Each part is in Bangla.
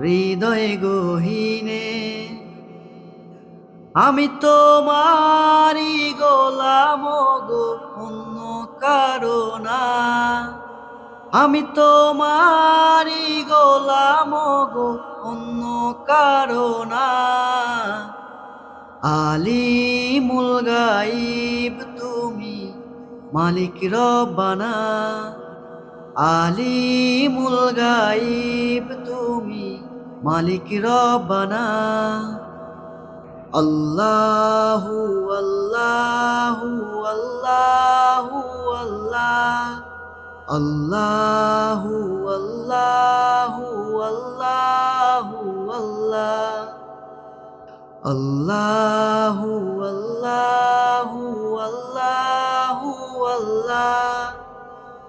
হৃদয় গহীনে, আমি তোমারি গোলাম গো, অন্য কারণা আমি তোমারি গোলাম গো, অন্য কারণা আলিমুল গাইব তুমি মালিক রব্বানা। আলিমুল গাইব তুমি মালিক রব্বানা। আল্লাহু আল্লাহু আল্লাহু আল্লাহ। আল্লাহু আল্লাহু আল্লাহু আল্লাহ। আল্লাহু আল্লাহু আল্লাহু আল্লাহ।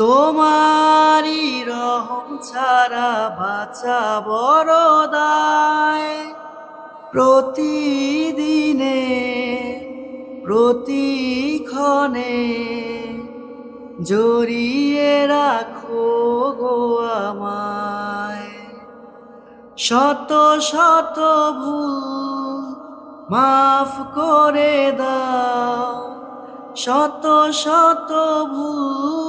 তোমারি রহম ছাড়া বাঁচা বড় দায়। প্রতিদিনে, প্রতিক্ষণে জড়িয়ে রাখো গো আমায়। শত শত ভুল মাফ করে দাও। শত শত ভুল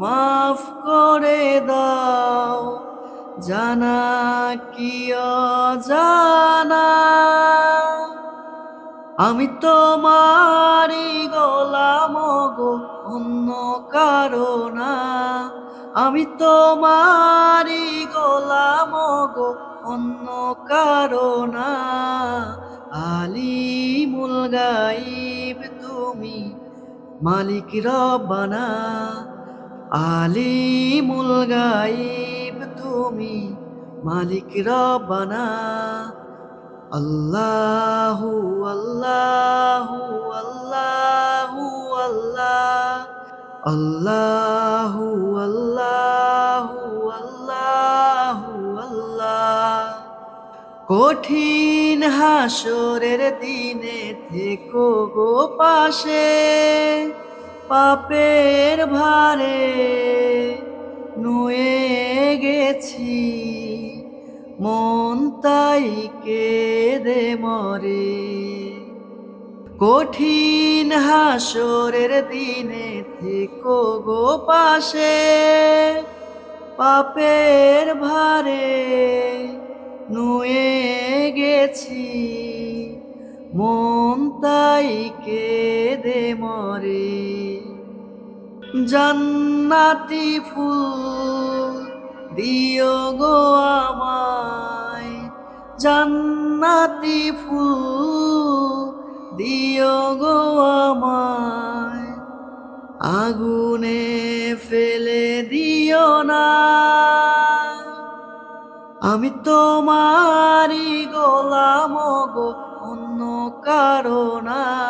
মাফ করে দাও, জানা কি জানা আমি তোমারি গোলাম গো, অন্য কারণা আমি তো তোমারি গোলাম গো, অন্য কারণা আলিমুল গাইব তুমি, মালিক রব্বানা। আলিমুল গাইব তুমি মালিক রব্বানা। আল্লাহু আল্লাহু আল্লাহু আল্লাহ। আল্লাহু আল্লাহু আল্লাহু আল্লাহ। কঠিন হাসরের দিনে থেকো গো পাশে। পাপের ভারে নুয়ে গেছি। মন তাই কেঁদে মরে। কঠিন হাসরের দিনে থেকো গো পাশে। পাপের ভারে নুয়ে গেছি। মন তাই কেঁদে মরে। জান্নাতি ফুল দিও গো আমায়। জান্নাতি ফুল দিও গো আমায়। আগুনে ফেলে দিও না। আমি তোমারি গোলাম গো, অন্য কারণা